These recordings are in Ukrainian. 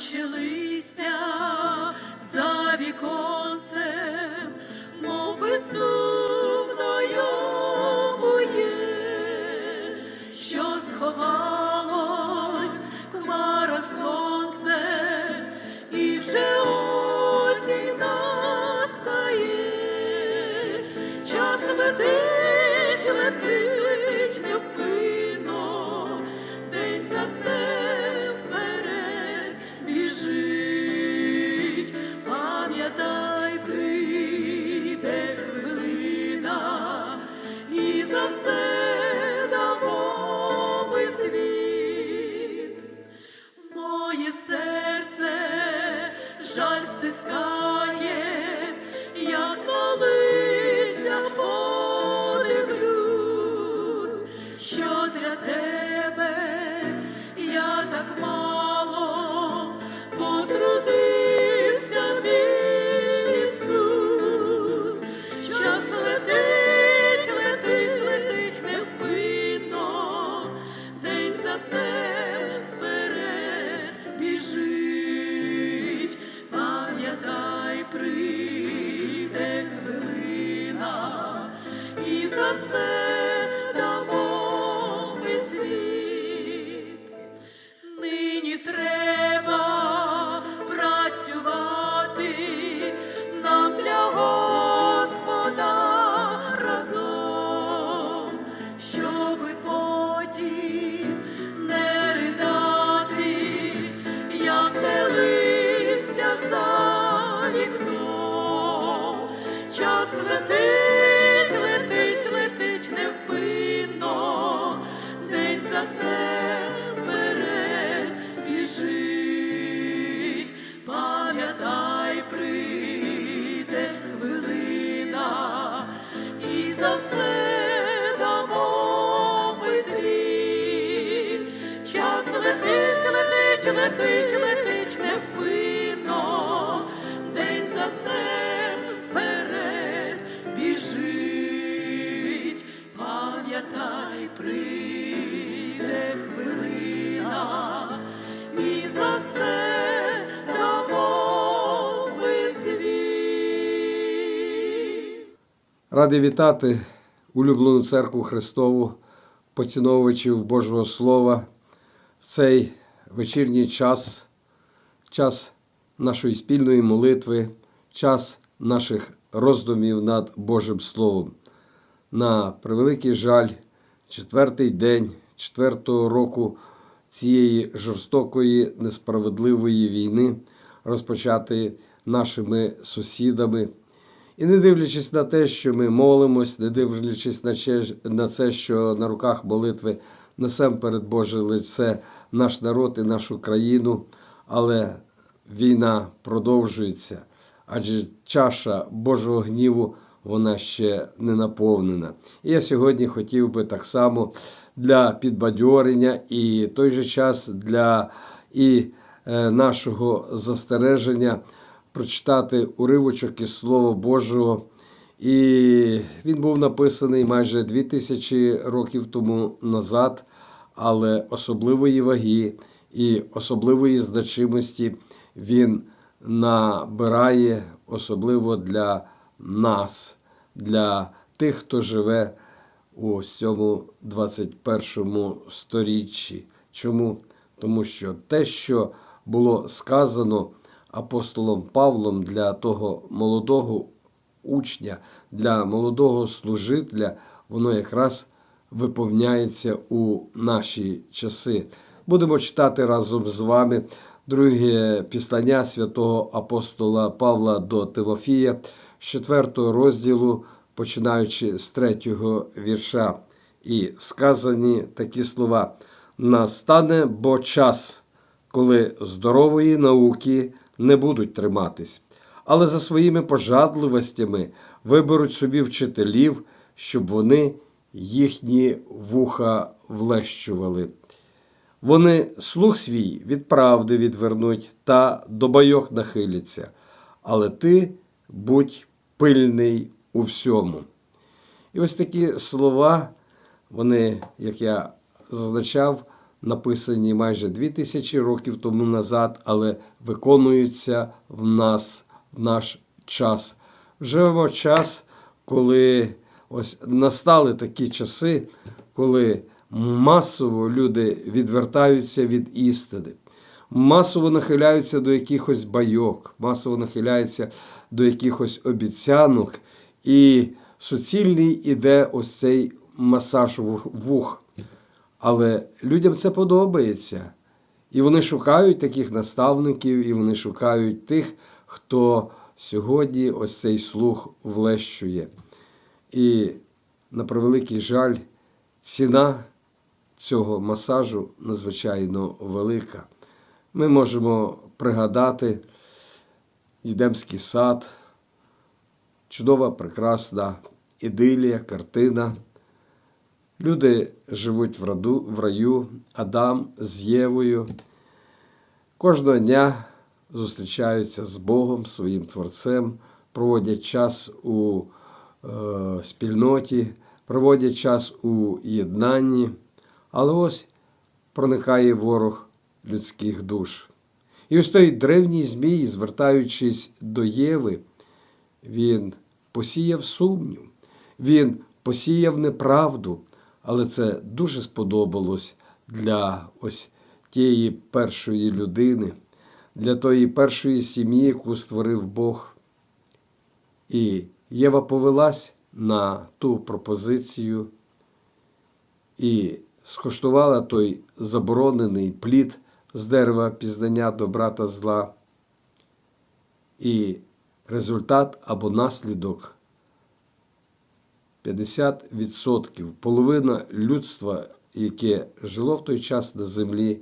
chilly. Летить, летить, невпинно, день за днем вперед біжить, пам'ятай, прийде хвилина, і за все. Радий вітати улюблену церкву Христову, поціновувачів Божого Слова в цей вечірній час, час нашої спільної молитви, час наших роздумів над Божим Словом. На превеликий жаль, четвертий день четвертого року цієї жорстокої несправедливої війни, розпочатої нашими сусідами. І не дивлячись на те, що ми молимось, не дивлячись на це, що на руках молитви несемо перед Боже лице наш народ і нашу країну, але війна продовжується, адже чаша Божого гніву вона ще не наповнена. І я сьогодні хотів би так само для підбадьорення і той же час для і е, нашого застереження прочитати уривочок із Слова Божого. І він був написаний майже 2000 років тому назад, але особливої ваги і особливої значимості він набирає особливо для нас, для тих, хто живе у цьому 21 сторіччі. Чому? Тому що те, що було сказано апостолом Павлом для того молодого учня, для молодого служителя, воно якраз виповняється у наші часи. Будемо читати разом з вами друге післання святого апостола Павла до Тимофія з 4 розділу, починаючи з 3 вірша. І сказані такі слова: настане бо час, коли здорової науки не будуть триматись, але за своїми пожадливостями виберуть собі вчителів, щоб вони їхні вуха влещували. Вони слух свій від правди відвернуть та до байок нахиляться, але ти будь пильний у всьому. І ось такі слова, вони, як я зазначав, написані майже дві тисячі років тому назад, але виконуються в нас в наш час. Живемо час, коли ось настали такі часи, коли масово люди відвертаються від істини, масово нахиляються до якихось байок, масово нахиляються до якихось обіцянок, і суцільний іде ось цей масаж вух-. Але людям це подобається. І вони шукають таких наставників, і вони шукають тих, хто сьогодні ось цей слух влещує. І на превеликий жаль, ціна цього масажу надзвичайно велика. Ми можемо пригадати Єдемський сад, чудова, прекрасна ідилія, картина. Люди живуть в, раду, в раю, Адам з Євою. Кожного дня зустрічаються з Богом, своїм Творцем, проводять час у спільноті, проводять час у єднанні. Але ось проникає ворог людських душ. І ось той древній Змій, звертаючись до Єви, він посіяв сумнів, він посіяв неправду, але це дуже сподобалось для ось тієї першої людини, для тої першої сім'ї, яку створив Бог. І Єва повелась на ту пропозицію і скуштувала той заборонений плід з дерева пізнання добра та зла. І результат або наслідок 50%, половина людства, яке жило в той час на землі,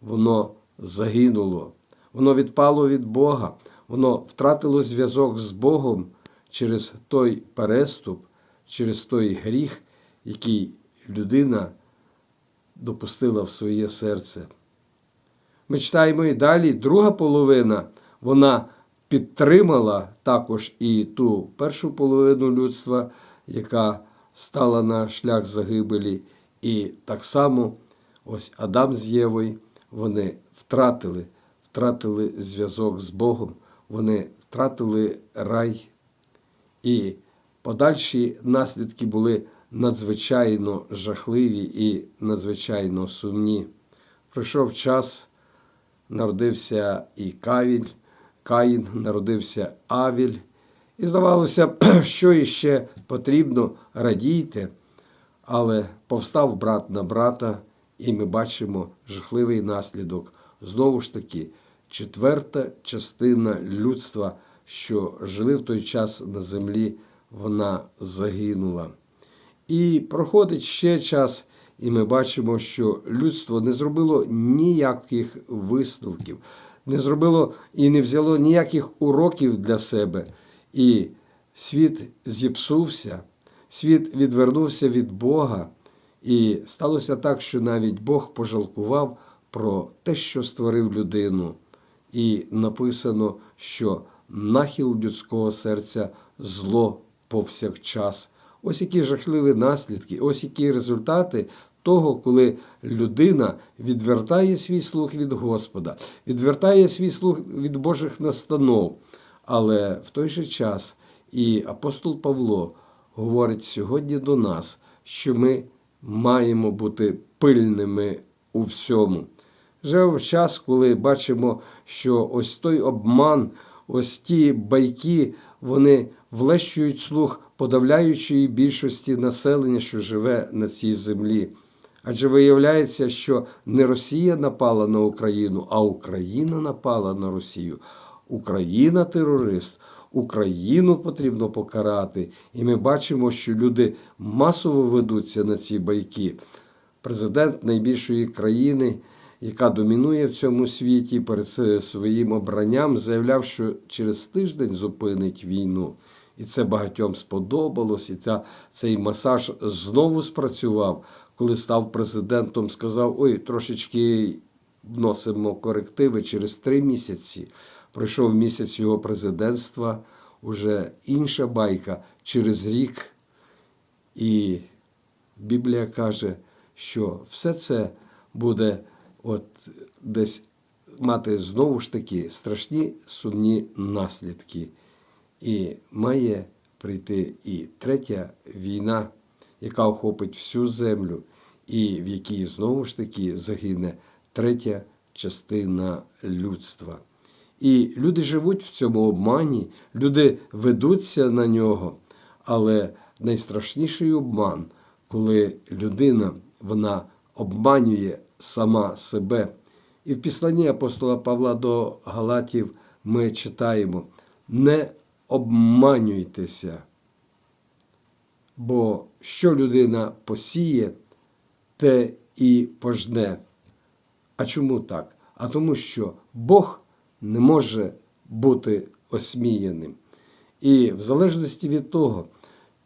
воно загинуло, воно відпало від Бога, воно втратило зв'язок з Богом через той переступ, через той гріх, який людина допустила в своє серце. Ми читаємо і далі, друга половина, вона підтримала також і ту першу половину людства, яка стала на шлях загибелі. І так само ось Адам з Євою, вони втратили, втратили зв'язок з Богом, вони втратили рай. І подальші наслідки були надзвичайно жахливі і надзвичайно сумні. Пройшов час, народився і Кавіль, Каїн, народився Авіль. І здавалося що іще потрібно радійте, але повстав брат на брата, і ми бачимо жахливий наслідок. Знову ж таки, четверта частина людства, що жили в той час на землі, вона загинула. І проходить ще час, і ми бачимо, що людство не зробило ніяких висновків, не зробило і не взяло ніяких уроків для себе. І світ зіпсувся, світ відвернувся від Бога, і сталося так, що навіть Бог пожалкував про те, що створив людину. І написано, що нахил людського серця зло повсякчас. Ось які жахливі наслідки, ось які результати того, коли людина відвертає свій слух від Господа, відвертає свій слух від Божих настанов. Але в той же час і апостол Павло говорить сьогодні до нас, що ми маємо бути пильними у всьому. Живемо в час, коли бачимо, що ось той обман, ось ті байки, вони влещують слух подавляючої більшості населення, що живе на цій землі. Адже виявляється, що не Росія напала на Україну, а Україна напала на Росію. Україна терорист, Україну потрібно покарати. І ми бачимо, що люди масово ведуться на ці байки. Президент найбільшої країни, яка домінує в цьому світі, перед своїм обранням заявляв, що через тиждень зупинить війну. І це багатьом сподобалось, і ця, цей масаж знову спрацював, коли став президентом, сказав: ой, трошечки вносимо корективи через три місяці. Пройшов місяць його президентства, уже інша байка через рік. І Біблія каже, що все це буде от десь мати знову ж таки страшні сумні наслідки. І має прийти і третя війна, яка охопить всю землю, і в якій знову ж таки загине третя частина людства. І люди живуть в цьому обмані, люди ведуться на нього. Але найстрашніший обман, коли людина вона обманює сама себе. І в післанні апостола Павла до Галатів ми читаємо: не обманюйтеся, бо що людина посіє, те і пожне. А чому так? А тому, що Бог не може бути осміяним. І в залежності від того,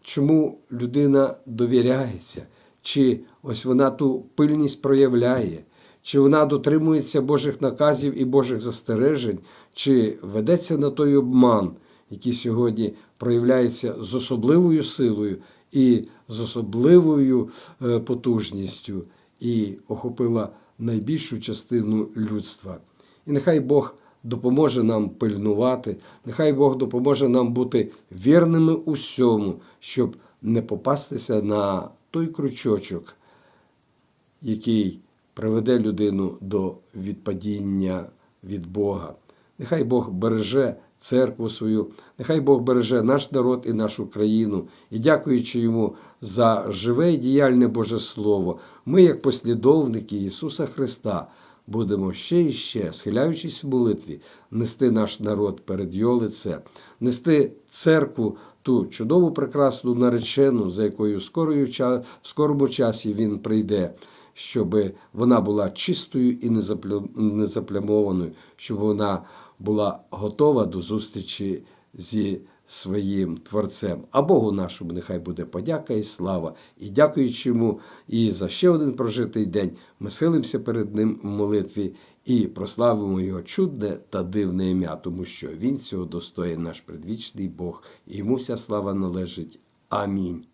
чому людина довіряється, чи ось вона ту пильність проявляє, чи вона дотримується Божих наказів і Божих застережень, чи ведеться на той обман, який сьогодні проявляється з особливою силою і з особливою е, потужністю, і охопила найбільшу частину людства. І нехай Бог допоможе нам пильнувати, нехай Бог допоможе нам бути вірними усьому, щоб не попастися на той крючочок, який приведе людину до відпадіння від Бога. Нехай Бог береже церкву свою, нехай Бог береже наш народ і нашу країну. І дякуючи йому за живе і діяльне Боже Слово, ми, як послідовники Ісуса Христа, будемо ще і ще, схиляючись в молитві, нести наш народ перед Його лице, нести церкву ту чудову прекрасну наречену, за якою скорою в скорому часі Він прийде. Щоб вона була чистою і незаплямованою, щоб вона була готова до зустрічі зі своїм Творцем. А Богу нашому нехай буде подяка і слава. І дякуючи йому і за ще один прожитий день, ми схилимося перед ним в молитві і прославимо його чудне та дивне ім'я, тому що він цього достоїн наш предвічний Бог, і йому вся слава належить. Амінь.